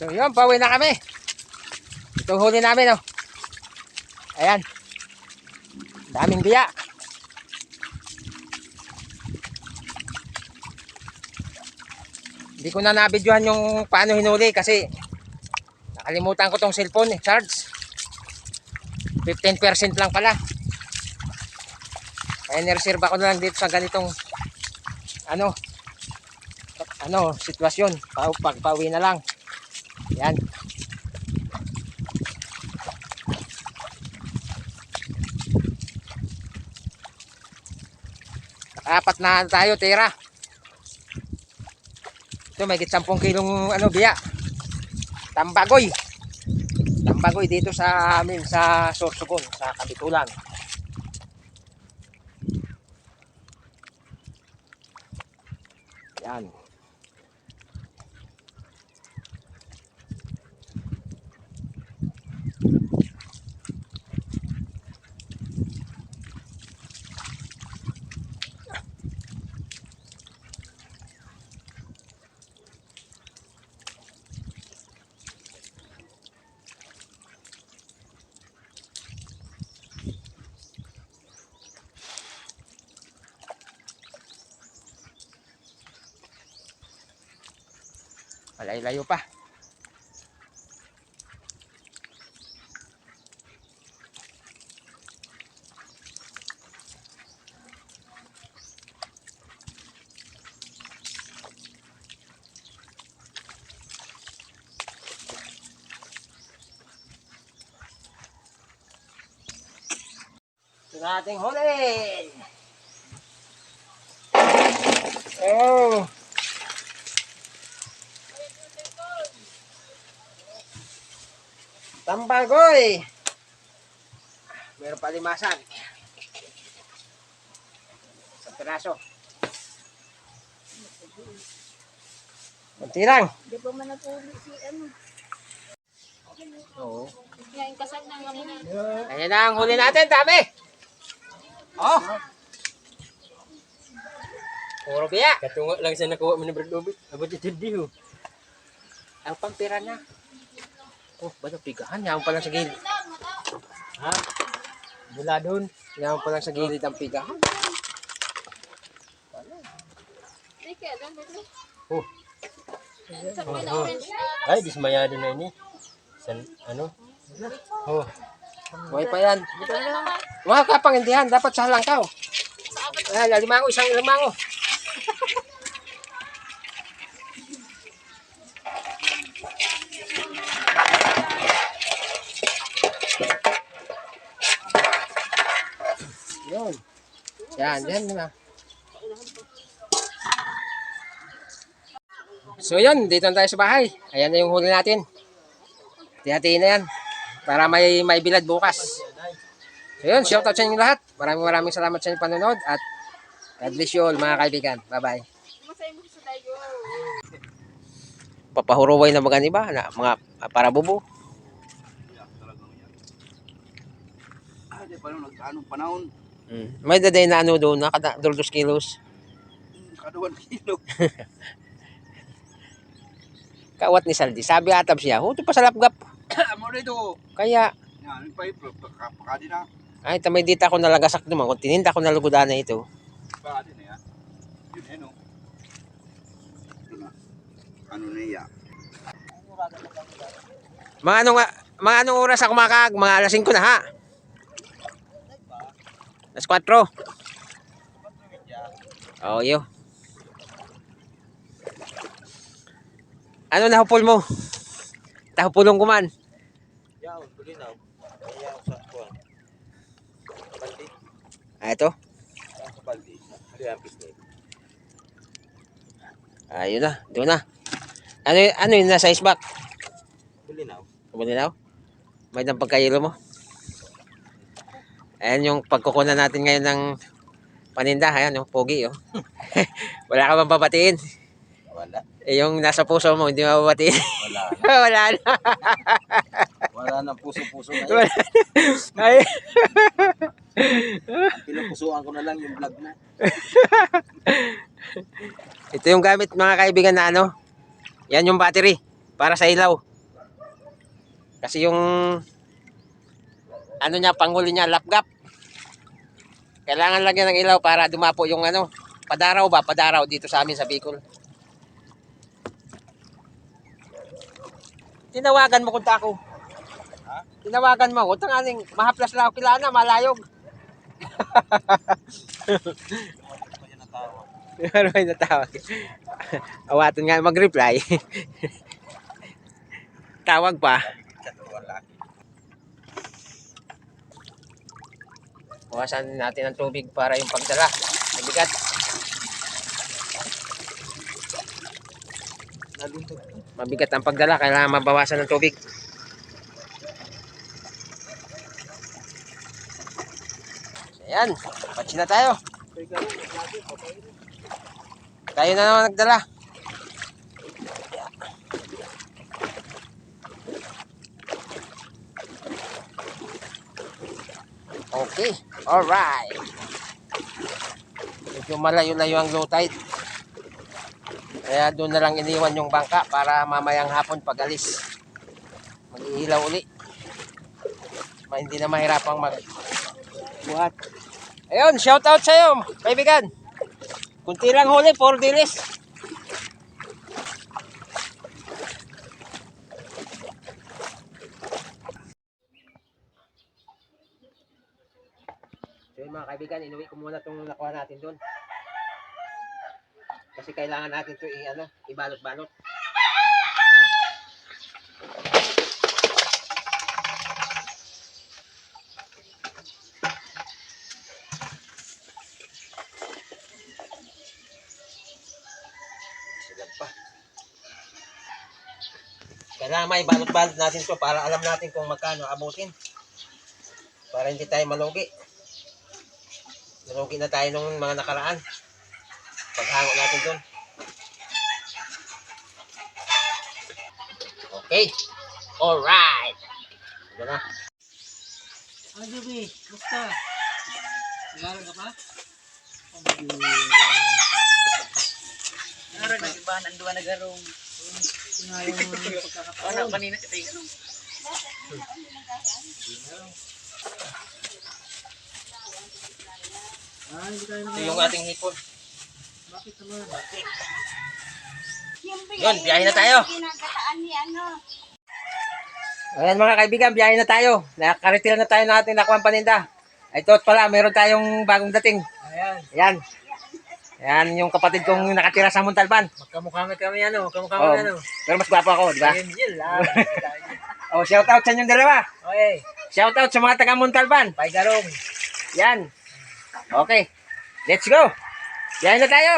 So yun, pauwi na kami. Itong huli namin, oh. Ayan. Daming biya. Hindi ko na nabidyohan yung paano hinuli kasi nakalimutan ko tong cellphone eh, charge. 15% lang pala. Kaya nireserve ako na lang dito sa ganitong ano ano sitwasyon. Pa, pagpauwi na lang. Yan. Apat na tayo, tira. Ito, may 10 kilong ano, biya. Tambagoy. Tambagoy dito sa amin, sa Sorsogon, sa Kabitulan. Yan. Malay-layo pa. Na ating huli. Oh. Tambagoy. Meron pa limasan. Sa piraso. Kunti lang. Di ba man natuli si ano? Oo. Ngayon kasag na nga muna. Ayan na ang huli natin, dami. Oh. Puro biya. Katungo lang siya nakuha mo ni Brad Obit. Abot yung tindi ho. Ang pampira na. Oh, ba ito pigahan? Yaman pa lang sa gilid. Ha? Bula doon. Yaman pa lang sa gilid ang pigahan. Oh. Orange na. Ay, dismayado na ini. San, ano? Oh. Buhay pa yan. Mga kapangindihan, dapat sa halangkaw. Ayan, limango, isang limango. Yun. Yan, yan na. So yun, dito na tayo sa bahay. Ayan na yung huli natin. Tihatiin na yan. Para may may bilad bukas. So yun, shout out sa inyo lahat. Maraming maraming salamat sa inyong panonood at God bless you all mga kaibigan. Bye-bye. Papahuruway na mga iba na mga para bubo. Ah, di pa nung nagkaanong panahon, Mm. May daday na ano doon, nakada 2 kilos. kaduan kilo. Kawat ni Saldi. Sabi atab siya, huto pa sa lapgap. Amo dito. Kaya, Yan, pa pakadi na. ay tamay dita ako nalagasak naman. Kung tininda ko nalugudan na ito. Pakadi na yan. Yun eh, no? Ano na iya? Mga anong, mga anong oras ako makag? Mga alas 5 na ha? Alas 4. Oh, yo. Ano nahupol mo? Tahupulong ko man. Yaw, tuloy na. Yaw sa kuwan. Baldi. Ah, ito. Sa baldi. Ano yung pisnit? Ayun na, doon na. Ano, ano yun na size back? Tuloy na. Kumalinaw? May ng pagkayilo mo? Ayan yung pagkukunan natin ngayon ng paninda. Ayan yung pogi. Oh. Wala ka bang babatiin? Wala. Eh, yung nasa puso mo, hindi mo babatiin. Wala. Wala na. Wala nang puso-puso na Wala. yan. Ay, Pinupusuan ko na lang yung vlog mo. ito yung gamit mga kaibigan na ano. Yan yung battery para sa ilaw. Kasi yung ano niya, panghuli niya, lapgap. Kailangan lagyan ng ilaw para dumapo yung ano, padaraw ba? Padaraw dito sa amin sa Bicol. Tinawagan mo kung tako. Tinawagan mo, utang aning mahaplas lang ako kilala, malayog. Pa yan ang tawa. Ano natawag? Awaton nga mag-reply. Tawag pa. Bawasan natin ang tubig para yung pagdala. Mabigat. Mabigat ang pagdala, kailangan mabawasan ng tubig. Ayan, patsi na tayo. Tayo na naman nagdala. Okay, alright. Medyo malayo-layo ang low tide. Kaya doon na lang iniwan yung bangka para mamayang hapon pag alis. Mag-iilaw uli. Ma, hindi na mahirapang mag buhat. Ayun, shout out sa'yo, kaibigan. Kunti lang huli, 4 dilis. Kaibigan, inuwi ko muna itong nakuha natin doon. Kasi kailangan natin ito i ano, ibalot-balot. Kailangan may balot-balot natin to para alam natin kung magkano abutin. Para hindi tayo malugi. Nalugi na tayo nung mga nakaraan. Paghango natin doon. Okay. Alright. Ito na. Ano Joby? Basta. Nagalang ka pa? Nagalang na iba, nanduwa na garong. Ano, kanina ka tayo garong. Ah, hindi tayo Ito yung ating hipon. Bakit naman? Yun, biyahe na tayo. Kinakataan ni ano. Ayan mga kaibigan, biyahe na tayo. Nakakaritil na tayo ng ating nakuha paninda. Ito pala, meron tayong bagong dating. Ayan. Ayan. Ayan yung kapatid kong nakatira sa Montalban. Magkamukha kami ano, magkamukha Oh, ano. pero mas gwapo ako, di ba? Ayun, yun lang. Oh, shout out sa inyong dalawa. Okay, Shout out sa mga taga Montalban. bye garong. Yan. Okay. Let's go. Biyahe na tayo.